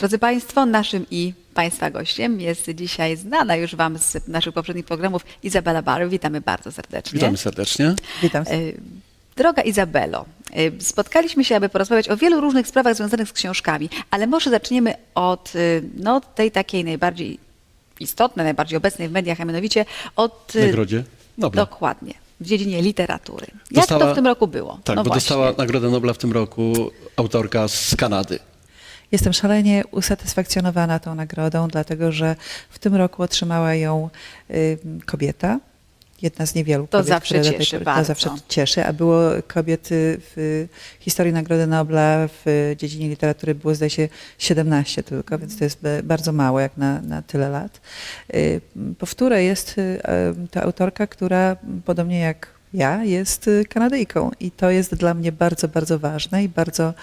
Drodzy Państwo, naszym i Państwa gościem jest dzisiaj znana już Wam z naszych poprzednich programów Izabela Bary. Witamy bardzo serdecznie. Witamy serdecznie. Witam. E, Droga Izabelo, e, spotkaliśmy się, aby porozmawiać o wielu różnych sprawach związanych z książkami, ale może zaczniemy od e, no, tej takiej najbardziej istotnej, najbardziej obecnej w mediach, a mianowicie od... Nagrodzie Nobla. Dokładnie, w dziedzinie literatury. Jak Dostała- to w tym roku było? Tak, no bo właśnie. dostała Nagrodę Nobla w tym roku autorka z Kanady. Jestem szalenie usatysfakcjonowana tą nagrodą, dlatego że w tym roku otrzymała ją y, kobieta. Jedna z niewielu To kobiet, zawsze które do tej cieszy bardzo. To zawsze cieszy, a było kobiet w historii Nagrody Nobla w dziedzinie literatury było zdaje się 17 tylko, więc to jest bardzo mało jak na, na tyle lat. Y, Powtórę jest y, to autorka, która podobnie jak ja, jest y, Kanadyjką i to jest dla mnie bardzo, bardzo ważne i bardzo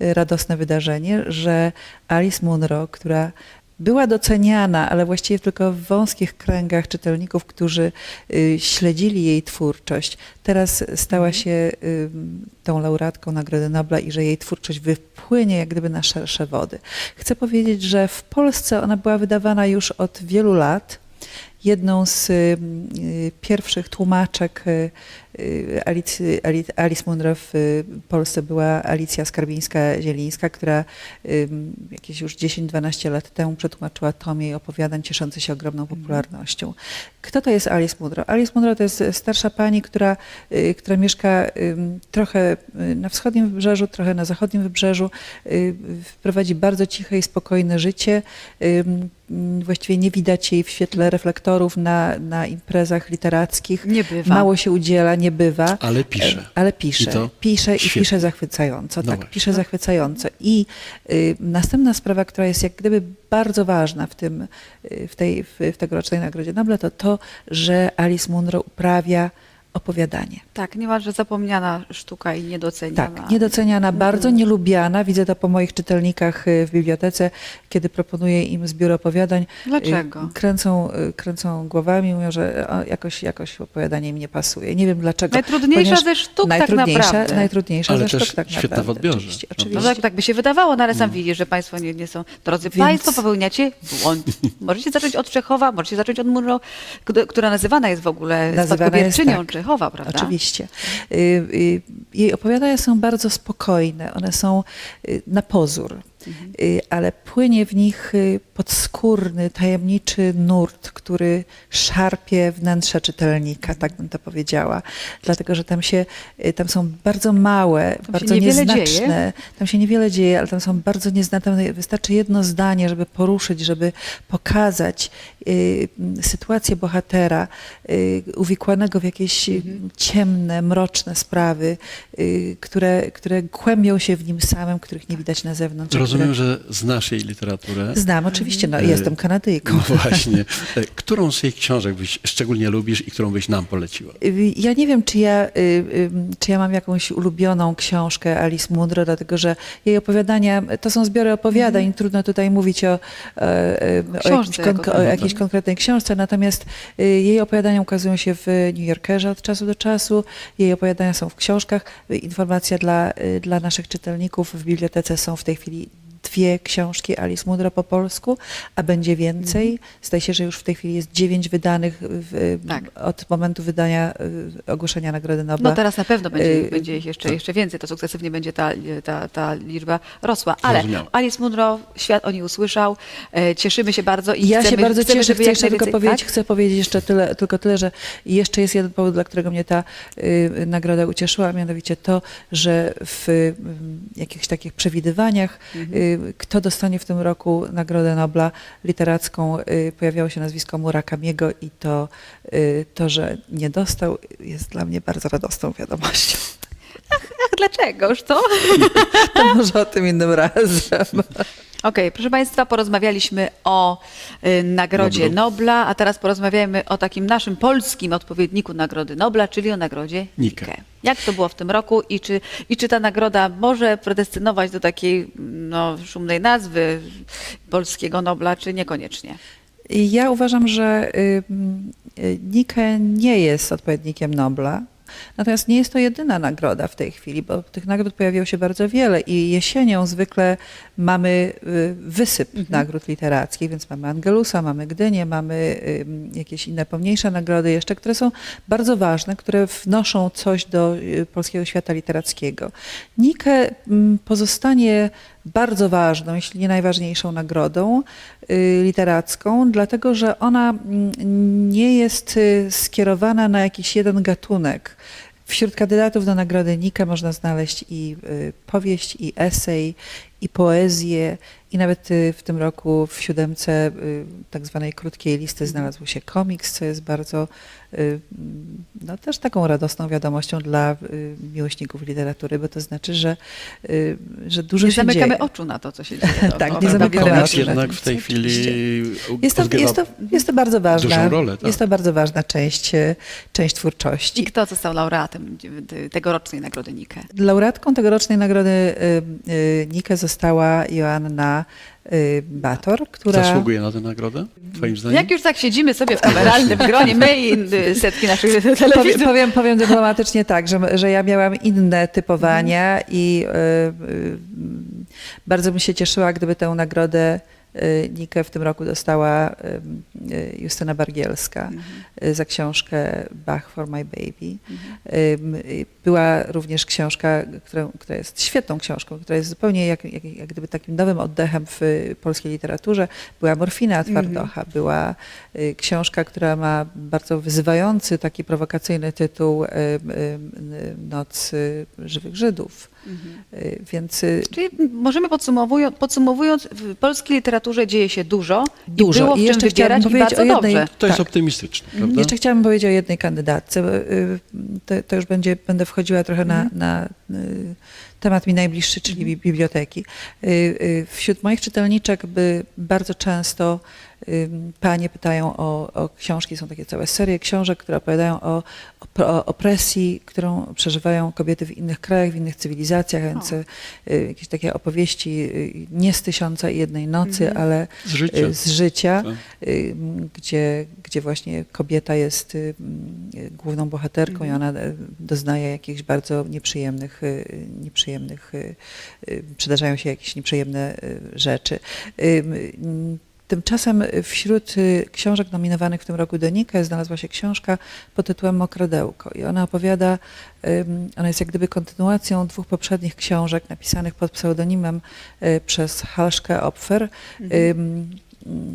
y, radosne wydarzenie, że Alice Munro, która była doceniana, ale właściwie tylko w wąskich kręgach czytelników, którzy y, śledzili jej twórczość. Teraz stała się y, tą laureatką Nagrody Nobla i że jej twórczość wypłynie jak gdyby na szersze wody. Chcę powiedzieć, że w Polsce ona była wydawana już od wielu lat. Jedną z y, y, pierwszych tłumaczek y, y, Alicy, Ali- Alice Munro w y, Polsce była Alicja Skarbińska-Zielińska, która jakieś już 10-12 lat temu przetłumaczyła tom jej opowiadań cieszący się ogromną popularnością. Kto to jest Alice Munro? Alice Munro to jest starsza pani, która, y, która mieszka trochę na wschodnim wybrzeżu, trochę na zachodnim wybrzeżu. Prowadzi bardzo ciche i spokojne życie. Właściwie nie widać jej w świetle reflektorów na, na imprezach literackich. Nie bywa. Mało się udziela, nie bywa. Ale pisze. E, Ale pisze. I to pisze i świetnie. pisze zachwycająco. No tak, właśnie. pisze zachwycająco. I y, następna sprawa, która jest jak gdyby bardzo ważna w, tym, y, w, tej, w, w tegorocznej Nagrodzie Nobla, to to, że Alice Munro uprawia opowiadanie. Tak, niemalże zapomniana sztuka i niedoceniana. Tak, niedoceniana, bardzo nielubiana. Widzę to po moich czytelnikach y, w bibliotece, kiedy proponuję im zbiór opowiadań. Dlaczego? y, Kręcą, y, kręcą głowami, mówią, że jakoś, jakoś opowiadanie im nie pasuje. Nie wiem dlaczego. Najtrudniejsza ze sztuk tak najtrudniejsza, naprawdę. Najtrudniejsza Ale ze też sztuk tak świetna w naprawdę. odbiorze, Oczywiście? No oczywiście. tak, tak by się wydawało, no ale sam widzisz, że Państwo nie, nie są. Drodzy Więc- Państwo, popełniacie błąd. Możecie zacząć od Czechowa, możecie zacząć od Munro, która nazywana jest w ogóle Nazywana spadkobierczynią jest, tak. Prawda? Oczywiście. Y, y, Jej opowiadania są bardzo spokojne, one są y, na pozór, Mhm. y, ale płynie w nich y, podskórny, tajemniczy nurt, który szarpie wnętrze czytelnika, tak bym to powiedziała. Dlatego, że tam się, y, tam są bardzo małe, się bardzo niewiele dzieje. nieznaczne, tam się niewiele dzieje, ale tam są bardzo nieznaczne. Wystarczy jedno zdanie, żeby poruszyć, żeby pokazać y, sytuację bohatera y, uwikłanego w jakieś y, ciemne, mroczne sprawy, y, które, które kłębią się w nim samym, których nie widać na zewnątrz. Rozumiem, że znasz jej literaturę. Znam, oczywiście, no, Y, jestem Kanadyjką. No właśnie. E, Którą z jej książek byś szczególnie lubisz i którą byś nam poleciła? Y, Ja nie wiem, czy ja, y, y, czy ja mam jakąś ulubioną książkę Alice Munro, dlatego że jej opowiadania, to są zbiory opowiadań, trudno tutaj mówić o, e, e, o, konk- o jakiejś konkretnej książce, natomiast jej opowiadania ukazują się w New Yorkerze od czasu do czasu, jej opowiadania są w książkach. Informacja dla, dla naszych czytelników w bibliotece są w tej chwili dwie książki Alice Munro po polsku, a będzie więcej. Mhm. Zdaje się, że już w tej chwili jest dziewięć wydanych w, Tak. od momentu wydania, y, ogłoszenia Nagrody Nobla. No teraz na pewno będzie, Y, będzie ich jeszcze, jeszcze więcej, to sukcesywnie będzie ta, ta, ta liczba rosła. Ale. Alice Munro, świat o niej usłyszał, e, cieszymy się bardzo i ja chcemy, się bardzo chcemy, cieszę, żeby chcę jeszcze tylko powiedzieć, tak? chcę powiedzieć jeszcze tyle, tylko tyle, że jeszcze jest jeden powód, dla którego mnie ta y, nagroda ucieszyła, a mianowicie to, że w y, jakichś takich przewidywaniach, Mhm. y, kto dostanie w tym roku Nagrodę Nobla literacką, y, pojawiało się nazwisko Murakamiego i to, y, to, że nie dostał, jest dla mnie bardzo radosną wiadomością. Ach, dlaczegoż to? To może o tym innym razem. Okej, proszę Państwa, porozmawialiśmy o y, Nagrodzie Noblu. Nobla, a teraz porozmawiajmy o takim naszym polskim odpowiedniku Nagrody Nobla, czyli o Nagrodzie Nike. Nike. Jak to było w tym roku i czy, i czy ta nagroda może predestynować do takiej no, szumnej nazwy polskiego Nobla, czy niekoniecznie? Ja uważam, że y, y, Nike nie jest odpowiednikiem Nobla. Natomiast nie jest to jedyna nagroda w tej chwili, bo tych nagród pojawiło się bardzo wiele i jesienią zwykle mamy y, wysyp nagród literackich, więc mamy Angelusa, mamy Gdynię, mamy jakieś inne pomniejsze nagrody jeszcze, które są bardzo ważne, które wnoszą coś do y, polskiego świata literackiego. Nike mm, pozostanie bardzo ważną, jeśli nie najważniejszą nagrodą y, literacką, dlatego że ona mm, nie jest y, skierowana na jakiś jeden gatunek. Wśród kandydatów do nagrody Nike można znaleźć i y, powieść, i esej, i poezję, i nawet y, w tym roku w siódemce y, tak zwanej krótkiej listy znalazł się komiks, co jest bardzo y, no, też taką radosną wiadomością dla miłośników literatury, bo to znaczy, że, że dużo Nie się zamykamy dzieje. oczu na to, co się dzieje. To, Tak, to, nie zamykamy. Komiks oczu na jednak w tej chwili Jest to, jest, to, jest to bardzo ważna, dużą rolę. Tak. jest to bardzo ważna część, część I twórczości. kto został laureatem tegorocznej nagrody Nike? Laureatką tegorocznej nagrody Nike została Joanna y, Bator, która... Zasługuje na tę nagrodę, twoim zdaniem? Jak już tak siedzimy sobie w kameralnym gronie, my i y, setki naszych Powiem, telewizorów. powiem, powiem dyplomatycznie tak, że, że ja miałam inne typowania i y, y, bardzo bym się cieszyła, gdyby tę nagrodę y, Nikę w tym roku dostała y, y, Justyna Bargielska y, za książkę Bach for My Baby. Y, Była również książka, która, która jest świetną książką, która jest zupełnie jak, jak, jak gdyby takim nowym oddechem w y, polskiej literaturze. Była Morfina Twardocha, była y, książka, która ma bardzo wyzywający, taki prowokacyjny tytuł y, y, y, Noc y, Żywych Żydów. Y, Więc y, Czyli możemy podsumowując, podsumowując, w polskiej literaturze dzieje się dużo, Dużo. i było w I czym jeszcze wybierać chciałabym powiedzieć bardzo o jednej- dobrze. To jest tak. optymistyczne, prawda? Jeszcze chciałabym powiedzieć o jednej kandydatce. bo, y, To, to już będzie, będę wchodziła trochę na, na y, temat mi najbliższy, czyli bi- biblioteki. Wśród moich czytelniczek by bardzo często panie pytają o, o książki, są takie całe serie książek, które opowiadają o, o, opresji, którą przeżywają kobiety w innych krajach, w innych cywilizacjach, więc O. y, jakieś takie opowieści y, nie z tysiąca i jednej nocy, ale Z życia. y, z życia Tak. y, gdzie, gdzie właśnie kobieta jest główną bohaterką i ona doznaje jakichś bardzo nieprzyjemnych, y, nieprzyjemnych y, y, przydarzają się jakieś nieprzyjemne y, rzeczy. Tymczasem wśród y, książek nominowanych w tym roku do Nike znalazła się książka pod tytułem Mokrodełko. I ona opowiada, ona jest jak gdyby kontynuacją dwóch poprzednich książek napisanych pod pseudonimem y, przez Halszkę Opfer. Ym, mm,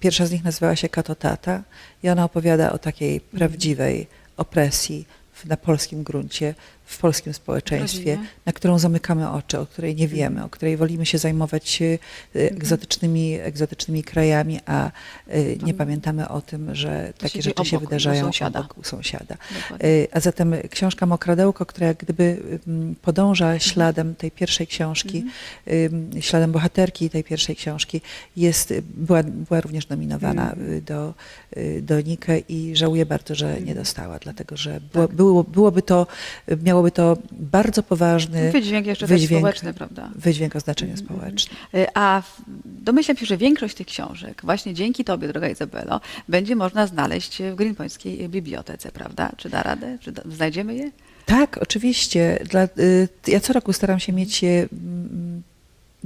Pierwsza z nich nazywała się Katotata i ona opowiada o takiej prawdziwej opresji na polskim gruncie, w polskim społeczeństwie, Rodzinie. na którą zamykamy oczy, o której nie wiemy, o której wolimy się zajmować y, egzotycznymi, egzotycznymi krajami, a y, nie pamiętamy o tym, że takie rzeczy się obok, u wydarzają sąsiada. obok u sąsiada. Y, A zatem książka Mokradełko, która jak gdyby ym, podąża śladem tej pierwszej książki, ym, śladem bohaterki tej pierwszej książki, jest, była, była również nominowana y, do, do Nike i żałuję bardzo, że nie dostała, dlatego że było, było, byłoby to, miałoby to bardzo poważny Wydźwięk jeszcze też wydźwięk, społeczny, prawda? wydźwięk o znaczeniu społecznym. Y, A domyślam się, że większość tych książek, właśnie dzięki Tobie, droga Izabelo, będzie można znaleźć w Greenpointskiej Bibliotece, prawda? Czy da radę? Czy da, znajdziemy je? Tak, oczywiście. Dla, y, ja co roku staram się mieć je,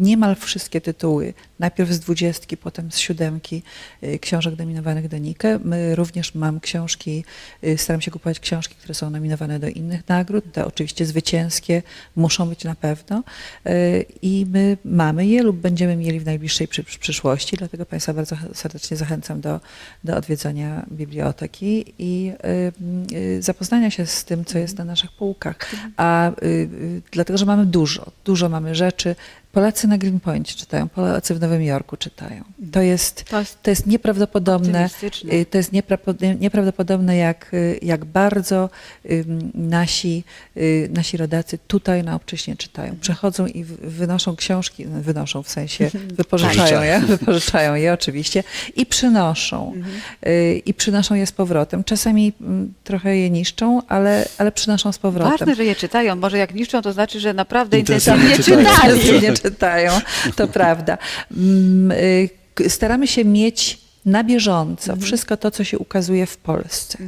niemal wszystkie tytuły. Najpierw z dwudziestki, potem z siódemki y, książek nominowanych do Nike. My również mam książki, y, staram się kupować książki, które są nominowane do innych nagród. Te oczywiście zwycięskie muszą być na pewno. Y, I my mamy je lub będziemy mieli w najbliższej przy, przyszłości, dlatego Państwa bardzo serdecznie zachęcam do, do odwiedzania biblioteki i zapoznania się z tym, co jest na naszych półkach. A y, y, dlatego, że mamy dużo, dużo mamy rzeczy. Polacy na Greenpoint czytają, Polacy w Nowym Jorku czytają. To jest, To jest to jest nieprawdopodobne. Y, To jest nieprawdopodobne, nieprawdopodobne jak, y, jak bardzo nasi, y, nasi rodacy tutaj na obczyźnie czytają. Przechodzą i wynoszą książki, no, wynoszą w sensie, wypożyczają je, wypożyczają je oczywiście i przynoszą. Y, I przynoszą je z powrotem. Czasami mm, trochę je niszczą, ale, ale przynoszą z powrotem. Ważne, że je czytają. Może jak niszczą, to znaczy, że naprawdę Intensywnie czytali. Czytają, to prawda. Mm, y, Staramy się mieć na bieżąco wszystko to, co się ukazuje w Polsce.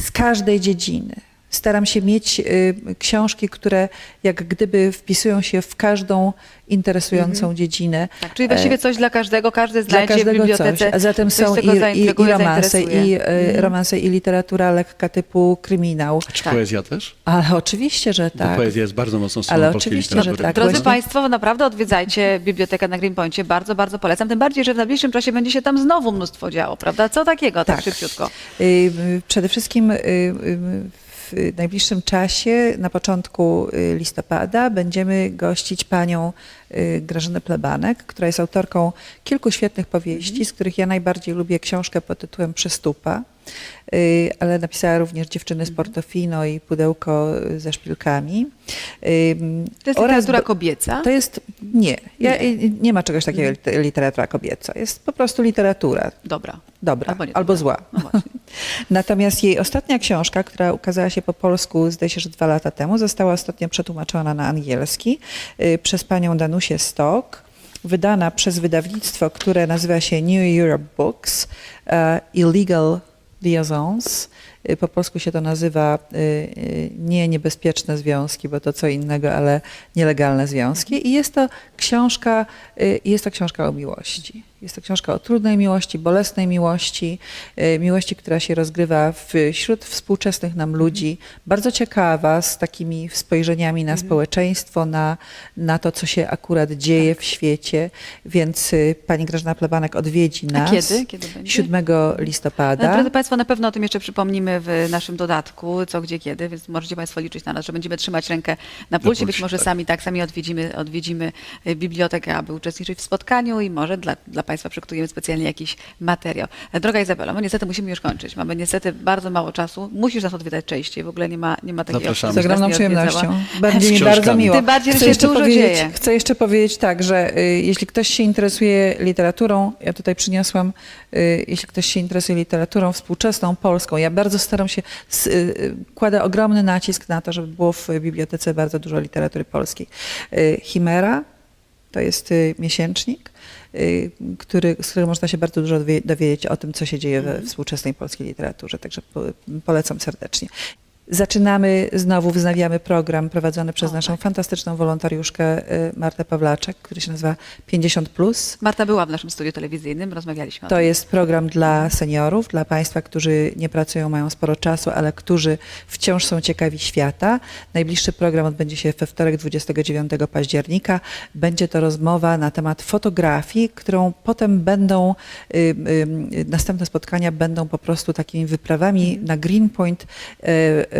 Z każdej dziedziny. Staram się mieć y, książki, które jak gdyby wpisują się w każdą interesującą dziedzinę. Tak, czyli właściwie coś dla każdego, każdy E, Dla znajdzie w każdego bibliotece. coś. A zatem coś, są co i, go i, i zaintryguje, romanse, zainteresuje. i y, romanse, i literatura lekka typu kryminał. Czy Tak. poezja też? Ale oczywiście, że Bo tak. poezja jest bardzo mocną stroną Ale polskiej oczywiście, że literatury. tak. Drodzy właśnie. Państwo, naprawdę odwiedzajcie bibliotekę na Greenpointie. Bardzo, bardzo polecam. Tym bardziej, że w najbliższym czasie będzie się tam znowu mnóstwo działo, prawda? Co takiego, tak, Tak. szybciutko? Y, y, Przede wszystkim y, y, w najbliższym czasie, na początku y, listopada, będziemy gościć panią y, Grażynę Plebanek, która jest autorką kilku świetnych powieści, z których ja najbardziej lubię książkę pod tytułem Przystupa, ale napisała również Dziewczyny z Portofino i Pudełko ze szpilkami. Y, To jest oraz literatura kobieca? To jest, nie, ja, nie. ma czegoś takiego jak literatura kobieca. Jest po prostu literatura. Dobra. Dobra, Albo albo, zła. No. Natomiast jej ostatnia książka, która ukazała się po polsku, zdaje się, że dwa lata temu, została ostatnio przetłumaczona na angielski y, przez panią Danusię Stock, wydana przez wydawnictwo, które nazywa się New Europe Books, e, Illegal Liaisons. Y, Po polsku się to nazywa y, y, nie niebezpieczne związki, bo to co innego, ale nielegalne związki. I jest to książka, jest to książka o miłości. Jest to książka o trudnej miłości, bolesnej miłości, y, miłości, która się rozgrywa wśród współczesnych nam ludzi. Bardzo ciekawa, z takimi spojrzeniami na społeczeństwo, na, na to, co się akurat dzieje w świecie. Więc y, pani Grażyna Plebanek odwiedzi A nas kiedy? Kiedy będzie? 7 listopada. Drodzy Państwo, na pewno o tym jeszcze przypomnimy w naszym dodatku, co, gdzie, kiedy, więc możecie Państwo liczyć na nas, że będziemy trzymać rękę na pulsie. Być może tak. sami tak, sami odwiedzimy, odwiedzimy y, bibliotekę, aby uczestniczyć w spotkaniu i może dla, dla Państwa przygotujemy specjalnie jakiś materiał. Droga Izabela, my niestety musimy już kończyć. Mamy niestety bardzo mało czasu. Musisz nas odwiedzać częściej. W ogóle nie ma, nie ma takiej opcji, Z ogromną przyjemnością. Będzie mi bardzo miło. Tym bardziej, że chcę się jeszcze dużo powiedzieć, dzieje. Chcę jeszcze powiedzieć tak, że y, jeśli ktoś się interesuje literaturą, ja tutaj przyniosłam, y, jeśli ktoś się interesuje literaturą współczesną, polską, ja bardzo staram się, s, y, y, kładę ogromny nacisk na to, żeby było w bibliotece bardzo dużo literatury polskiej. Y, Chimera to jest y, miesięcznik, y, który, z którego można się bardzo dużo dowie- dowiedzieć o tym, co się dzieje we współczesnej polskiej literaturze. Także po, polecam serdecznie. Zaczynamy znowu, wznawiamy program prowadzony przez naszą tak. fantastyczną wolontariuszkę y, Martę Pawlaczek, który się nazywa 50. Marta była w naszym studiu telewizyjnym, rozmawialiśmy o To tym. jest program dla seniorów, dla Państwa, którzy nie pracują, mają sporo czasu, ale którzy wciąż są ciekawi świata. Najbliższy program odbędzie się we wtorek 29 października. Będzie to rozmowa na temat fotografii, którą potem będą, y, y, następne spotkania będą po prostu takimi wyprawami na Greenpoint y, y,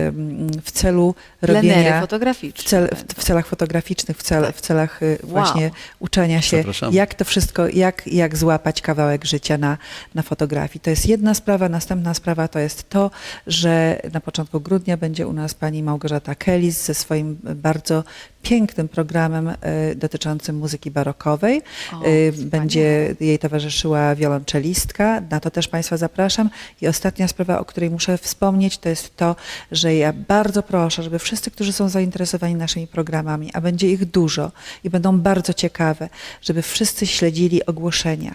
w celu Plenery robienia... W, fotograficzne. cel, w, w celach fotograficznych, w, cel, w celach y, Wow. właśnie uczenia się, jak to wszystko, jak, jak złapać kawałek życia na, na fotografii. To jest jedna sprawa. Następna sprawa to jest to, że na początku grudnia będzie u nas pani Małgorzata Kelis ze swoim bardzo pięknym programem y, dotyczącym muzyki barokowej. O, wspaniale. będzie jej towarzyszyła wiolonczelistka. Na to też Państwa zapraszam. I ostatnia sprawa, o której muszę wspomnieć, to jest to, że ja bardzo proszę, żeby wszyscy, którzy są zainteresowani naszymi programami, a będzie ich dużo i będą bardzo ciekawe, żeby wszyscy śledzili ogłoszenia.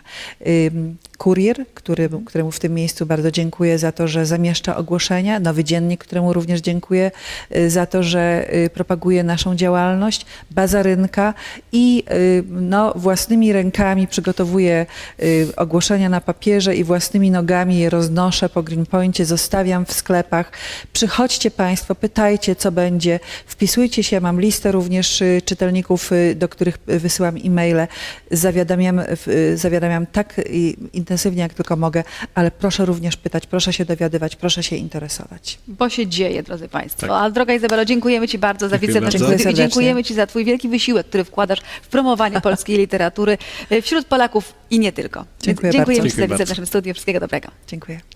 Kurier, który, któremu w tym miejscu bardzo dziękuję za to, że zamieszcza ogłoszenia, Nowy Dziennik, któremu również dziękuję y, za to, że y, propaguje naszą działalność, Baza Rynka i y, no, własnymi rękami przygotowuję y, ogłoszenia na papierze i własnymi nogami je roznoszę po Greenpointie, zostawiam w sklepach. Przychodźcie Państwo, pytajcie, co będzie, wpisujcie się, mam listę również y, czytelników, do których wysyłam e-maile. Zawiadamiam, zawiadamiam tak intensywnie, jak tylko mogę, ale proszę również pytać, proszę się dowiadywać, proszę się interesować. Bo się dzieje, drodzy Państwo. Tak. A droga Izabelo, dziękujemy Ci bardzo za Dziękuję wizytę i Dziękuję dziękujemy Ci za Twój wielki wysiłek, który wkładasz w promowanie polskiej literatury e, wśród Polaków i nie tylko. Dziękuję dziękujemy bardzo. Ci za wizytę w naszym studiu. Wszystkiego dobrego. Dziękuję.